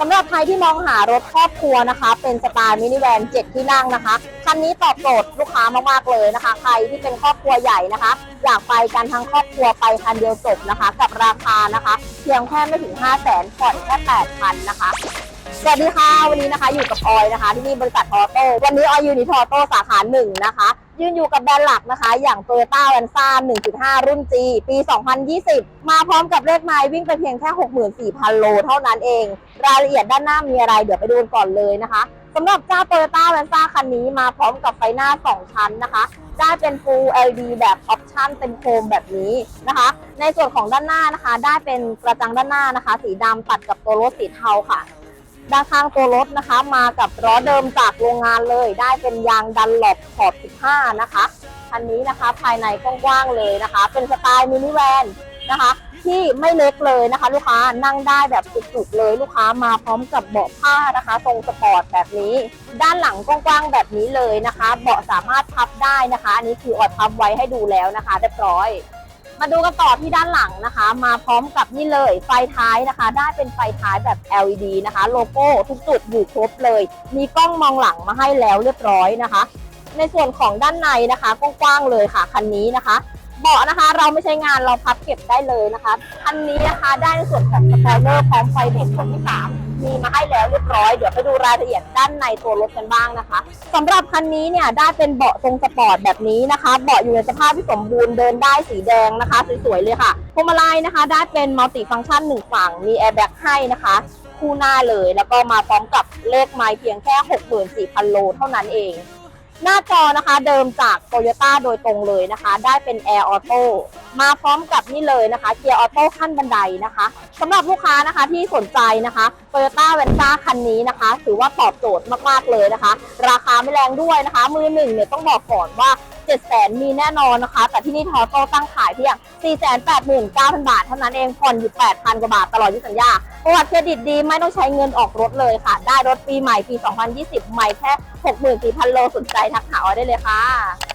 สำหรับใครที่มองหารถครอบครัวนะคะ เป็นสไตล์มินิแวน7ที่นั่งนะคะ คันนี้ตอบโจทย์ลูกค้ามากๆเลยนะคะ ใครที่เป็นครอบครัวใหญ่นะคะ อยากไปกันทั้งครอบครัวไปคันเดียวจบนะคะ กับราคานะคะ เพียงแค่ไม่ถึง 5 0 0แสนผ่อนแค่8,000นะคะสวัสดีค่ะ วันนี้นะคะอยู่กับออยนะคะ ที่นี่บริษัททอโต้วันนี้ออยอยู่ในทอโต้สาขาหนึ่งนะคะ ยืนอยู่กับแบรนด์หลักนะคะ อย่าง t o y ต้าแวนซ่า1.5 รุ่น G ปี 2020 มาพร้อมกับเลขไมล์วิ่งไปเพียงแค่ 64,000 โลเท่านั้นเอง รายละเอียดด้านหน้ามีอะไร เดี๋ยวไปดูก่อนเลยนะคะสำหรับเจ้า t o y ต้าแวนซ่าคันนี้มาพร้อมกับไฟหน้า 2 ชั้นนะคะได้เป็น Full LED แบบออปชั่นเต็มโคมแบบนี้นะคะ ในส่วนของด้านหน้านะคะ ได้เป็นกระจังด้านหน้านะคะ สีดำตัดกับตัวรถสีเทาค่ะ ด้านข้างตัวรถนะคะ มากับล้อเดิมจากโรงงานเลย ได้เป็นยางดันหลบขอบ 15 นะคะคันนี้นะคะภายในกว้างๆเลยนะคะ เป็นสไตล์มินิแวนนะคะ ที่ไม่เล็กเลยนะคะ ลูกค้านั่งได้แบบสุดๆเลยลูกค้ามาพร้อมกับเบาะผ้านะคะ ทรงสปอร์ตแบบนี้ ด้านหลังกว้างๆแบบนี้เลยนะคะ เบาะสามารถพับได้นะคะ อันนี้คือออดพับไว้ให้ดูแล้วนะคะเรียบร้อย มาดูกันต่อที่ด้านหลังนะคะ มาพร้อมกับนี่เลยไฟท้ายนะคะ ได้เป็นไฟท้ายแบบ LED นะคะ โลโก้ทุกจุดอยู่ครบเลย มีกล้องมองหลังมาให้แล้วเรียบร้อยนะคะ ในส่วนของด้านในนะคะกว้างๆเลยค่ะคันนี้นะคะเบาะนะคะเราไม่ใช้งานเราพับเก็บได้เลยนะคะคันนี้นะคะได้ในส่วนของสปอยเลอร์พร้อมไฟเด็กคนที่สา มีมาให้แล้วเรียบร้อย เดี๋ยวไปดูรายละเอียดด้านในตัวรถกันบ้างนะคะสำหรับคันนี้เนี่ยได้เป็นเบาะทรงสปอร์ตแบบนี้นะคะ เบาะอยู่ในสภาพที่สมบูรณ์เดินได้สีแดงนะคะสวยๆเลยค่ะพวงมาลัยนะคะ ได้เป็นมัลติฟังก์ชันหนึ่งฝั่งมีแอร์แบ็กให้นะคะ คู่หน้าเลยแล้วก็มาพร้อมกับเลขไมล์เพียงแค่ 64,000 โลเท่านั้นเอง หน้าจอนะคะเดิมจาก Toyota โดยตรงเลยนะคะ ได้เป็น Air Auto มาพร้อมกับนี่เลยนะคะเกียร์ออโต้ขั้นบันไดนะคะสำหรับลูกค้านะคะที่สนใจนะคะ Toyota v e n z a คันนี้นะคะ ถือว่าตอบโจทย์มากๆเลยนะคะ ราคาไม่แรงด้วยนะคะ มือหนึ่งเนี่ยต้องบอกก่อนว่า7 0 0 0 0มีแน่นอนนะคะ แต่ที่นี่ทอโต้ตั้งขายเพียง 489,000 บาท เท่านั้นเอง ผ่อนอยู่ 8,000 กว่าบาทตลอดยุสัญญาประวัติเครดิตดีไม่ต้องใช้เงินออกรถเลยค่ะ ได้รถปีใหม่ปี 2020 ใหม่แค่ 64,000 โลสนใจทักหาเอาได้เลยค่ะ